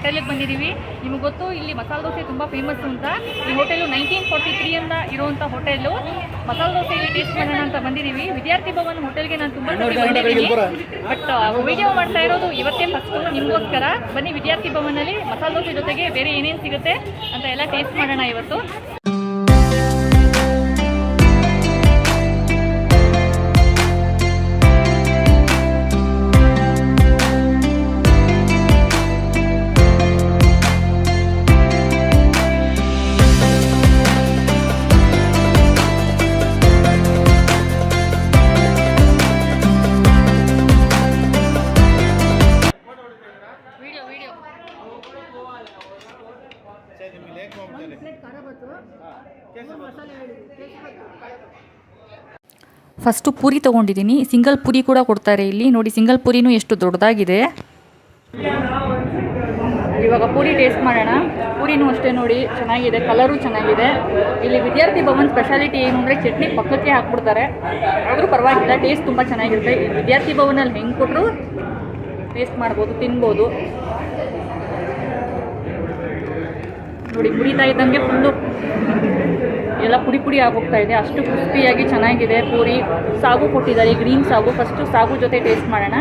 ಹೋಟೆಲಿಗೆ ಬಂದಿದ್ದೀವಿ. ನಿಮ್ಗೆ ಗೊತ್ತು ಇಲ್ಲಿ ಮಸಾಲೆ ದೋಸೆ ತುಂಬ ಫೇಮಸ್ ಅಂತ. ಈ ಹೋಟೆಲು ನೈನ್ಟೀನ್ ಫಾರ್ಟಿ ತ್ರೀಯಿಂದ ಇರುವಂಥ ಹೋಟೆಲು. ಮಸಾಲೆ ದೋಸೆ ಇಲ್ಲಿ ಟೇಸ್ಟ್ ಮಾಡೋಣ ಅಂತ ಬಂದಿದ್ದೀವಿ. ವಿದ್ಯಾರ್ಥಿ ಭವನ್ ಹೋಟೆಲ್ಗೆ ನಾನು ತುಂಬ ಬಂದಿದ್ದೀನಿ ಬಟ್ ವಿಡಿಯೋ ಮಾಡ್ತಾ ಇರೋದು ಇವತ್ತೇ ಫಸ್ಟ್ ನಿಮಗೋಸ್ಕರ. ಬನ್ನಿ ವಿದ್ಯಾರ್ಥಿ ಭವನಲ್ಲಿ ಮಸಾಲೆ ದೋಸೆ ಜೊತೆಗೆ ಬೇರೆ ಏನೇನು ಸಿಗುತ್ತೆ ಅಂತ ಎಲ್ಲ ಟೇಸ್ಟ್ ಮಾಡೋಣ ಇವತ್ತು. ಫಸ್ಟು ಪೂರಿ ತೊಗೊಂಡಿದ್ದೀನಿ ಸಿಂಗಲ್ ಪೂರಿ ಕೂಡ ಕೊಡ್ತಾರೆ ಇಲ್ಲಿ. ನೋಡಿ ಸಿಂಗಲ್ ಪೂರಿನೂ ಎಷ್ಟು ದೊಡ್ಡದಾಗಿದೆ. ಇವಾಗ ಪೂರಿ ಟೇಸ್ಟ್ ಮಾಡೋಣ. ಪೂರಿನೂ ಅಷ್ಟೇ ನೋಡಿ, ಚೆನ್ನಾಗಿದೆ. ಕಲರು ಚೆನ್ನಾಗಿದೆ. ಇಲ್ಲಿ ವಿದ್ಯಾರ್ಥಿ ಭವನ್ ಸ್ಪೆಷಾಲಿಟಿ ಏನು ಅಂದರೆ ಚಟ್ನಿ ಪಕ್ಕಕ್ಕೆ ಹಾಕ್ಬಿಡ್ತಾರೆ. ಆದರೂ ಪರವಾಗಿಲ್ಲ ಟೇಸ್ಟ್ ತುಂಬ ಚೆನ್ನಾಗಿರುತ್ತೆ. ವಿದ್ಯಾರ್ಥಿ ಭವನಲ್ಲಿ ಹೆಂಗೆ ಕೊಟ್ಟರು ಟೇಸ್ಟ್ ಮಾಡ್ಬೋದು, ತಿನ್ಬೋದು. ನೋಡಿ ಕುಡಿತಾ ಇದ್ದಂಗೆ ಫುಲ್ಲು ಎಲ್ಲ ಪುಡಿ ಪುಡಿ ಆಗೋಗ್ತಾ ಇದೆ. ಅಷ್ಟು ಕ್ರಿಸ್ಪಿಯಾಗಿ ಚೆನ್ನಾಗಿದೆ. ಪೂರಿ ಸಾಗು ಕೊಟ್ಟಿದ್ದಾರೆ. ಗ್ರೀನ್ ಸಾಗು. ಫಸ್ಟು ಸಾಗು ಜೊತೆ ಟೇಸ್ಟ್ ಮಾಡೋಣ.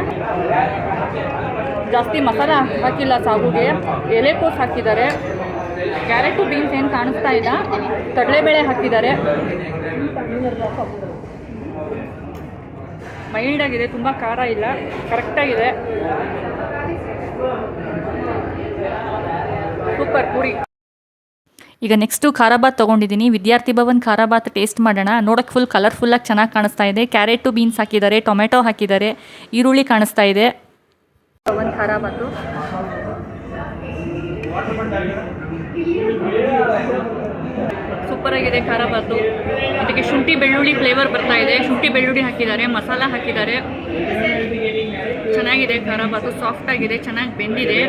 ಜಾಸ್ತಿ ಮಸಾಲ ಹಾಕಿಲ್ಲ ಸಾಗುಗೆ. ಎಲೆಕೋಸು ಹಾಕಿದ್ದಾರೆ. ಕ್ಯಾರೆಟು ಬೀನ್ಸ್ ಏನು ಕಾಣಿಸ್ತಾ ಇಲ್ಲ. ಕಡಲೆಬೇಳೆ ಹಾಕಿದ್ದಾರೆ. ಮೈಲ್ಡ್ ಆಗಿದೆ. ತುಂಬ ಖಾರ ಇಲ್ಲ. ಕರೆಕ್ಟಾಗಿದೆ ಸೂಪರ್ ಪೂರಿ. ಈಗ ನೆಕ್ಸ್ಟು ಖಾರಾಬಾತ್ ತೊಗೊಂಡಿದ್ದೀನಿ ವಿದ್ಯಾರ್ಥಿ ಭವನ್ ಖಾರಾಬಾತ್ ಟೇಸ್ಟ್ ಮಾಡೋಣ. ನೋಡೋಕ್ಕೆ ಫುಲ್ ಕಲರ್ಫುಲ್ಲಾಗಿ ಚೆನ್ನಾಗಿ ಕಾಣಿಸ್ತಾ ಇದೆ. ಕ್ಯಾರೆಟು ಬೀನ್ಸ್ ಹಾಕಿದ್ದಾರೆ ಟೊಮೆಟೊ ಹಾಕಿದ್ದಾರೆ, ಈರುಳ್ಳಿ ಕಾಣಿಸ್ತಾ ಇದೆ. ಖಾರಾಬಾತು. ಸೂಪರ್ ಆಗಿದೆ ಖಾರ ಬಾತು ಅದಕ್ಕೆ ಶುಂಠಿ ಬೆಳ್ಳುಳ್ಳಿ ಫ್ಲೇವರ್ ಬರ್ತಾ ಇದೆ. ಶುಂಠಿ ಬೆಳ್ಳುಳ್ಳಿ ಹಾಕಿದ್ದಾರೆ, ಮಸಾಲ ಹಾಕಿದ್ದಾರೆ. ಚೆನ್ನಾಗಿದೆ ಖಾರ ಬಾತು ಸಾಫ್ಟ್ ಆಗಿದೆ, ಚೆನ್ನಾಗಿ ಬೆಂದಿದೆ.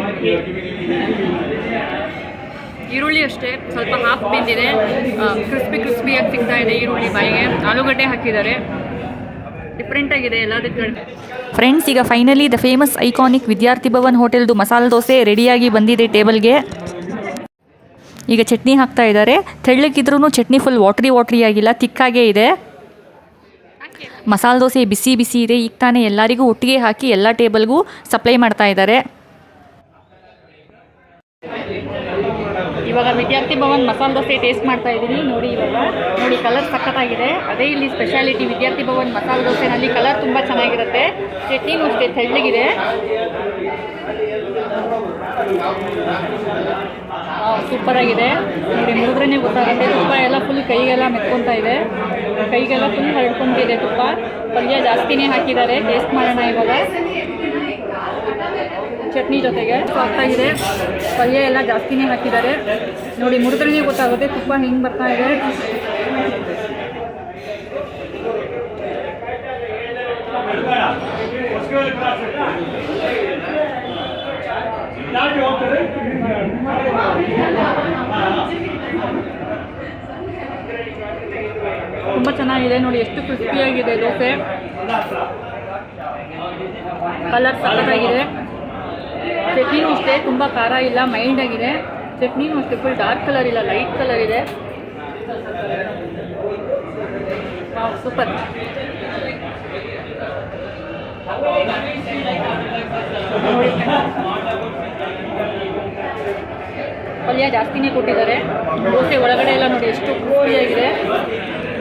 ಈರುಳ್ಳಿ ಅಷ್ಟೇ. ಸ್ವಲ್ಪ ಹಾಫ್ ಬೆಂದಿದೆ ಕ್ರಿಸ್ಪಿ ಕ್ರಿಸ್ಪಿಯಾಗಿ ಸಿಗ್ತಾ ಇದೆ ಈರುಳ್ಳಿ ಬಾಯಿಗೆ. ಆಲೂಗಡ್ಡೆ ಹಾಕಿದ್ದಾರೆ. ಡಿಫ್ರೆಂಟ್ ಆಗಿದೆ ಎಲ್ಲದಕ್ಕೆ. ಫ್ರೆಂಡ್ಸ್ ಈಗ finally the famous iconic Vidyarthi Bhavan ಹೋಟೆಲ್ದು masala dosa ರೆಡಿಯಾಗಿ ಬಂದಿದೆ ಟೇಬಲ್ಗೆ. ಈಗ ಚಟ್ನಿ ಹಾಕ್ತಾ ಇದ್ದಾರೆ. ತೆಳ್ಳಗಿದ್ರೂ ಚಟ್ನಿ ಫುಲ್ ವಾಟ್ರಿ ವಾಟ್ರಿ ಆಗಿಲ್ಲ. ತಿಕ್ಕಾಗೇ ಇದೆ. ಮಸಾಲೆ ದೋಸೆ ಬಿಸಿ ಬಿಸಿ ಇದೆ. ಈಗ ತಾನೇ ಎಲ್ಲರಿಗೂ ಒಟ್ಟಿಗೆ ಹಾಕಿ ಎಲ್ಲ ಟೇಬಲ್ಗೂ ಸಪ್ಲೈ ಮಾಡ್ತಾ ಇದ್ದಾರೆ. ಇವಾಗ ವಿದ್ಯಾರ್ಥಿ ಭವನ್ ಮಸಾಲೆ ದೋಸೆ ಟೇಸ್ಟ್ ಮಾಡ್ತಾ ಇದ್ದೀನಿ. ನೋಡಿ ಇವಾಗ. ನೋಡಿ ಕಲರ್ ಸಖತ್ತಾಗಿದೆ. ಅದೇ ಇಲ್ಲಿ ಸ್ಪೆಷಾಲಿಟಿ ವಿದ್ಯಾರ್ಥಿ ಭವನ್ ಮಸಾಲೆ ದೋಸೆನಲ್ಲಿ ಕಲರ್ ತುಂಬ ಚೆನ್ನಾಗಿರುತ್ತೆ. ಚಟ್ನಿನೂ ಅಷ್ಟೇ ತೆಳ್ಳಗಿದೆ. ಸೂಪರ್ ಆಗಿದೆ. ನೋಡಿ ಮುರಿದ್ರೇ ಗೊತ್ತಾಗುತ್ತೆ. ತುಪ್ಪ ಎಲ್ಲ ಫುಲ್ ಕೈಗೆಲ್ಲ ಮೆತ್ಕೊತಾ ಇದೆ. ಕೈಗೆಲ್ಲ ಫುಲ್ ಹರಡ್ಕೊಂಡಿದೆ ತುಪ್ಪ. ಪಲ್ಯ ಜಾಸ್ತಿನೇ ಹಾಕಿದ್ದಾರೆ. ಟೇಸ್ಟ್ ಮಾಡೋಣ ಇವಾಗ. ಚಟ್ನಿ ಜೊತೆಗೆ ಸಾಫ್ಟಾಗಿದೆ ಪಲ್ಯ ಎಲ್ಲ ಜಾಸ್ತಿನೇ ಹಾಕಿದ್ದಾರೆ. ನೋಡಿ ಮುರಿದ್ರೇ ಗೊತ್ತಾಗುತ್ತೆ. ತುಪ್ಪ ಹಿಂಗೆ ಬರ್ತಾ ಇದೆ. ತುಂಬ ಚೆನ್ನಾಗಿದೆ. ನೋಡಿ, ಎಷ್ಟು ಕ್ರಿಸ್ಪಿಯಾಗಿದೆ ದೋಸೆ. ಕಲರ್ ಸಖತ್ತಾಗಿದೆ. ಚಟ್ನಿನೂ ಅಷ್ಟೇ ತುಂಬ ಖಾರ ಇಲ್ಲ ಮೈಲ್ಡ್ ಆಗಿದೆ. ಚಟ್ನಿನೂ ಅಷ್ಟೇ ಫುಲ್ ಡಾರ್ಕ್ ಕಲರ್ ಇಲ್ಲ ಲೈಟ್ ಕಲರ್ ಇದೆ. ಸೂಪರ್ ಪಲ್ಯ ಜಾಸ್ತಿನೇ ಕೊಟ್ಟಿದ್ದಾರೆ. ದೋಸೆ ಒಳಗಡೆ ಎಲ್ಲ ನೋಡಿ, ಎಷ್ಟು ಕ್ರಿಸ್ಪಿಯಾಗಿದೆ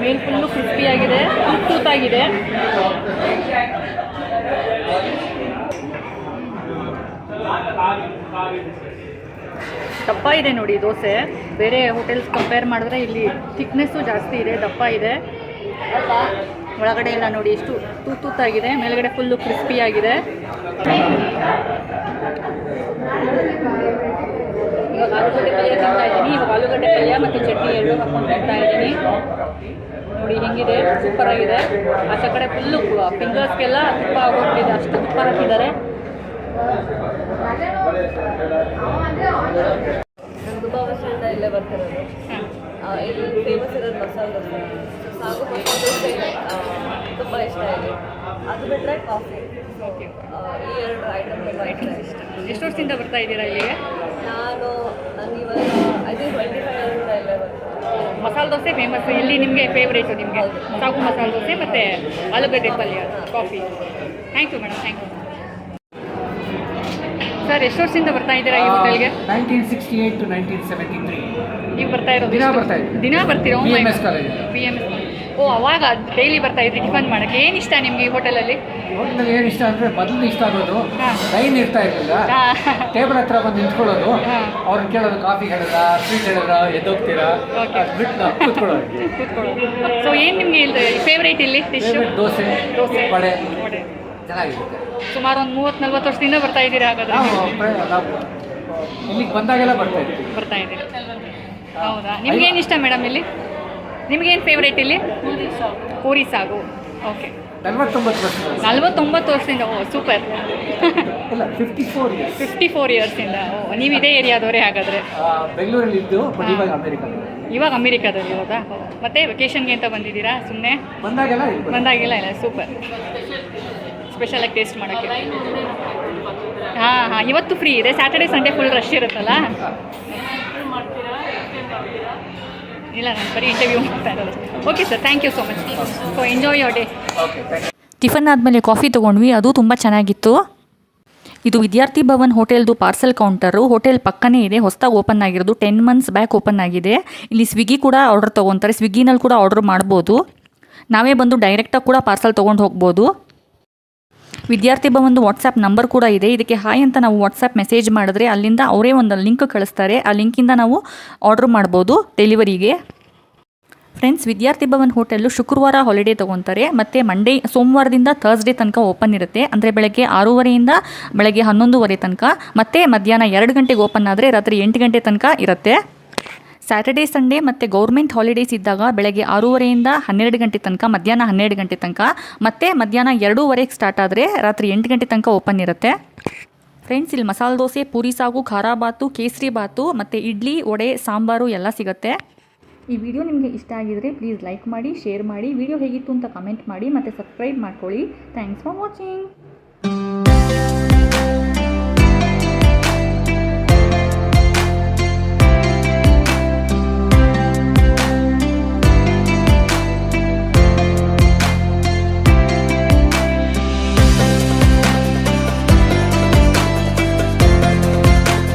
ಮೇಲ್ ಫುಲ್ಲು ಕ್ರಿಸ್ಪಿಯಾಗಿದೆ ತೂತಾಗಿದೆ ದಪ್ಪ ಇದೆ ನೋಡಿ ದೋಸೆ. ಬೇರೆ ಹೋಟೆಲ್ಸ್ ಕಂಪೇರ್ ಮಾಡಿದ್ರೆ ಇಲ್ಲಿ ಥಿಕ್ನೆಸ್ಸು ಜಾಸ್ತಿ ಇದೆ, ದಪ್ಪ ಇದೆ. ಒಳಗಡೆ ಎಲ್ಲ ನೋಡಿ ಎಷ್ಟು ತೂತ್ ತೂತಾಗಿದೆ, ಮೇಲ್ಗಡೆ ಫುಲ್ಲು ಕ್ರಿಸ್ಪಿಯಾಗಿದೆ ಇವಾಗ ಆಲೂಗಡ್ಡೆ ಪಲ್ಯ ತಿಂತಾ ಇದ್ದೀನಿ. ಇವಾಗ ಆಲೂಗಡ್ಡೆ ಪಲ್ಯ ಮತ್ತು ಚಟ್ನಿ ಎರಡು ಹಾಕೊಂಡು ತಿಂತಾ ಇದ್ದೀನಿ. ನೋಡಿ ಹೆಂಗಿದೆ ಸೂಪರ್ ಆಗಿದೆ. ಆಚೆ ಕಡೆ ಫುಲ್ಲು ಫಿಂಗರ್ಸ್ಗೆಲ್ಲ ತುಪ್ಪ ಆಗೋಗ್ತಿದೆ, ಅಷ್ಟು ತುಪ್ಪ ಹಾಕಿದ್ದಾರೆ. ದುಬಾವಸೆಯಿಂದ ಇಲ್ಲೇ ಬರ್ತಿರೋದು. ಆ, ಇಲ್ಲಿ ಫೇಮಸ್ ಇರೋದು ಮಸಾಲೆ ದೋಸೆ. ಸೊ ಸಾಗು ಮಸಾಲೆ ದೋಸೆ ತುಂಬ ಇಷ್ಟ ಇದೆ ಅದು ಬಿಟ್ಟರೆ ಕಾಫಿ ಈ ಎರಡು ಇಷ್ಟ. ಎಷ್ಟು ವರ್ಷದಿಂದ ಬರ್ತಾ ಇದ್ದೀರಾ ಇಲ್ಲಿಗೆ? ನಾನು ನನಗೆ ಇವಾಗ ಐ ಥಿಂಕ್ ಟ್ವೆಂಟಿ ಫೈವ್ ಇಯರ್ಸಿಂದ ಇಲ್ಲೇ ಬರ್ತಾರೆ ಮಸಾಲೆ ದೋಸೆ ಫೇಮಸ್ ಇಲ್ಲಿ ನಿಮಗೆ ಫೇವ್ರೇಟು ನಿಮಗೆ. ಸಾಗು ಮಸಾಲೆ ದೋಸೆ ಮತ್ತು ಆಲೂಗಡ್ಡೆ ಪಲ್ಯ coffee thank you madam thank you sir ಎಷ್ಟು ವರ್ಷದಿಂದ ಬರ್ತಾ ಇದ್ದೀರಾ ಈ ಹೋಟೆಲ್ಗೆ? Nineteen sixty eight to nineteen seventy three ನೀವು ಬರ್ತಾ ಇರೋದು ದಿನ? ಬರ್ತಾ ಇದ್ದೀನಿ. ದಿನ ಬರ್ತೀರಾ? P B M S O ಅವಾಗ ಡೈಲಿ ಬರ್ತಾ ಇದ್ರಿ ಟಿಫನ್ ಮಾಡೋಕ್ಕೆ. ಏನು ಇಷ್ಟ ನಿಮಗೆ ಈ ಹೋಟೆಲಲ್ಲಿ? ಹೋಟೆಲ್ ಏನು ಇಷ್ಟ ಅಂದರೆ ಮೊದಲು ಇಷ್ಟ ಆಗೋದು. ಲೈನ್ ಇರ್ತಾ ಇರಲಿಲ್ಲ. ಟೇಬಲ್ ಹತ್ರ ಬಂದು ನಿಂತ್ಕೊಳ್ಳೋದು. ಅವ್ರನ್ನ ಕೇಳೋದು ಕಾಫಿ ಹೇಳಿದ್ರ ಸ್ವೀಟ್ ಹೇಳಿದ್ರ ಎದ್ದೋಗ್ತೀರಾ? ಬಿಟ್ಟು ನಾವು ಕೂತ್ಕೊಳ್ಳೋದು ಕೂತ್ಕೊಳ್ಳೋದು. ಸೊ ಏನು ನಿಮಗೆ ಇಲ್ಲಿ ಫೇವ್ರೇಟ್ ಇಲ್ಲಿ ದೋಸೆ ದೋಸೆ. ವಡೆ. ಚೆನ್ನಾಗಿರುತ್ತೆ. ಸುಮಾರು ಒಂದು ಮೂವತ್ತು ನಲ್ವತ್ತು ವರ್ಷದಿಂದ ಬರ್ತಾ ಇದ್ದೀರಾ ಹಾಗಾದ್ರೆ? ನಾವು ಪ್ರ- ನಾವು ಇಲ್ಲಿಗೆ ಬಂದಾಗೆಲ್ಲ ಬರ್ತಾ ಇರ್ತೀವಿ ಬರ್ತಾ ಇದ್ದೀರಿ? ಹೌದಾ? ನಿಮ್ಗೇನು ಇಷ್ಟ ಮೇಡಮ್ ಇಲ್ಲಿ? ನಿಮ್ಗೇನು ಫೇವ್ರೇಟ್ ಇಲ್ಲಿ? ಪೂರಿ ಸಾಗು. ಓಕೆ. ನಲ್ವತ್ತೊಂಬತ್ತು ವರ್ಷ ನಲ್ವತ್ತೊಂಬತ್ತು ವರ್ಷದಿಂದ ಓ ಸೂಪರ್. ಇಲ್ಲ fifty four years fifty four ಇಯರ್ಸಿಂದ ಓ ನೀವು ಇದೇ ಏರಿಯಾದವರೇ ಹಾಗಾದರೆ? ಬೆಂಗಳೂರಲ್ಲಿ ಇದ್ದು ಬಟ್ ಇವಾಗ ಅಮೆರಿಕ ಇವಾಗ ಅಮೆರಿಕಾದಲ್ಲಿ ಇರೋದಾ? ಮತ್ತೆ ವೆಕೇಷನ್ಗೆ ಅಂತ ಬಂದಿದ್ದೀರಾ ಸುಮ್ಮನೆ ಬಂದಾಗೆಲ್ಲ ಇಲ್ಲಿ. ಬರ್ತೀವಿ. ಬಂದಾಗಿಲ್ಲ ಇಲ್ಲ ಸೂಪರ್. ಸ್ಪೆಷಲಾಗಿ ಟೇಸ್ಟ್ ಮಾಡೋಕ್ಕೆ. ಹಾಂ ಹಾಂ ಇವತ್ತು ಫ್ರೀ ಇದೆ. ಸ್ಯಾಟರ್ಡೆ ಸಂಡೇ ಫುಲ್ ರಶ್ ಇರುತ್ತಲ್ಲ? ಇಲ್ಲ ನಾನು ಬರೀ ಇಂಟರ್ವ್ಯೂ ಮಾಡ್ತಾ ಇರೋದು. Okay sir thank you so much so enjoy your day okay thank you tiffin ಆದಮೇಲೆ ಕಾಫಿ ತೊಗೊಂಡ್ವಿ. ಅದು ತುಂಬ ಚೆನ್ನಾಗಿತ್ತು. ಇದು ವಿದ್ಯಾರ್ಥಿ ಭವನ್ ಹೋಟೆಲ್ದು ಪಾರ್ಸೆಲ್ ಕೌಂಟರು ಹೋಟೆಲ್ ಪಕ್ಕನೇ ಇದೆ. ಹೊಸದಾಗಿ ಓಪನ್ ಆಗಿರೋದು. ಟೆನ್ ಮಂತ್ಸ್ ಬ್ಯಾಕ್ ಓಪನ್ ಆಗಿದೆ. ಇಲ್ಲಿ ಸ್ವಿಗ್ಗಿ ಕೂಡ ಆರ್ಡರ್ ತೊಗೊತಾರೆ. ಸ್ವಿಗ್ಗಿನಲ್ಲಿ ಕೂಡ ಆರ್ಡರ್ ಮಾಡ್ಬೋದು. ನಾವೇ ಬಂದು ಡೈರೆಕ್ಟಾಗಿ ಕೂಡ ಪಾರ್ಸೆಲ್ ತೊಗೊಂಡು ಹೋಗ್ಬೋದು. ವಿದ್ಯಾರ್ಥಿ ಒಂದು ವಾಟ್ಸಪ್ ನಂಬರ್ ಕೂಡ ಇದೆ. ಇದಕ್ಕೆ ಹಾಯ್ ಅಂತ ನಾವು ವಾಟ್ಸಪ್ ಮೆಸೇಜ್ ಮಾಡಿದ್ರೆ ಅಲ್ಲಿಂದ ಅವರೇ ಒಂದು ಲಿಂಕ್ ಕಳಿಸ್ತಾರೆ. ಆ ಲಿಂಕಿಂದ ನಾವು ಆರ್ಡ್ರ್ ಮಾಡ್ಬೋದು ಡೆಲಿವರಿಗೆ ಫ್ರೆಂಡ್ಸ್ ವಿದ್ಯಾರ್ಥಿ ಭವನ್ ಹೋಟೆಲ್ಲು ಶುಕ್ರವಾರ ಹಾಲಿಡೇ ತೊಗೊತಾರೆ. ಮತ್ತು ಮಂಡೇ ಸೋಮವಾರದಿಂದ ಥರ್ಸ್ಡೇ ತನಕ ಓಪನ್ ಇರುತ್ತೆ. ಅಂದರೆ ಬೆಳಗ್ಗೆ ಆರೂವರೆಯಿಂದ ಬೆಳಗ್ಗೆ ಹನ್ನೊಂದುವರೆ ತನಕ. ಮತ್ತು ಮಧ್ಯಾಹ್ನ ಎರಡು ಗಂಟೆಗೆ ಓಪನ್ ಆದರೆ ರಾತ್ರಿ ಎಂಟು ಗಂಟೆ ತನಕ ಇರುತ್ತೆ. ಸ್ಯಾಟರ್ಡೇ ಸಂಡೇ ಮತ್ತು ಗೌರ್ಮೆಂಟ್ ಹಾಲಿಡೇಸ್ ಇದ್ದಾಗ ಬೆಳಗ್ಗೆ ಆರೂವರೆಯಿಂದ ಹನ್ನೆರಡು ಗಂಟೆ ತನಕ, ಮಧ್ಯಾಹ್ನ ಹನ್ನೆರಡು ಗಂಟೆ ತನಕ, ಮತ್ತು ಮಧ್ಯಾಹ್ನ ಎರಡೂವರೆಗೆ ಸ್ಟಾರ್ಟ್ ಆದರೆ ರಾತ್ರಿ ಎಂಟು ಗಂಟೆ ತನಕ ಓಪನ್ ಇರುತ್ತೆ. ಫ್ರೆಂಡ್ಸ್ ಇಲ್ಲಿ ಮಸಾಲೆ ದೋಸೆ, ಪೂರಿ ಸಾಗು, ಖಾರ ಬಾತು, ಕೇಸರಿ ಬಾತು, ಮತ್ತು ಇಡ್ಲಿ, ವಡೆ, ಸಾಂಬಾರು ಎಲ್ಲ ಸಿಗುತ್ತೆ. ಈ ವಿಡಿಯೋ ನಿಮಗೆ ಇಷ್ಟ ಆಗಿದರೆ ಪ್ಲೀಸ್ ಲೈಕ್ ಮಾಡಿ ಶೇರ್ ಮಾಡಿ. ವಿಡಿಯೋ ಹೇಗಿತ್ತು ಅಂತ ಕಮೆಂಟ್ ಮಾಡಿ, ಮತ್ತು ಸಬ್ಸ್ಕ್ರೈಬ್ ಮಾಡ್ಕೊಳ್ಳಿ. Thanks for watching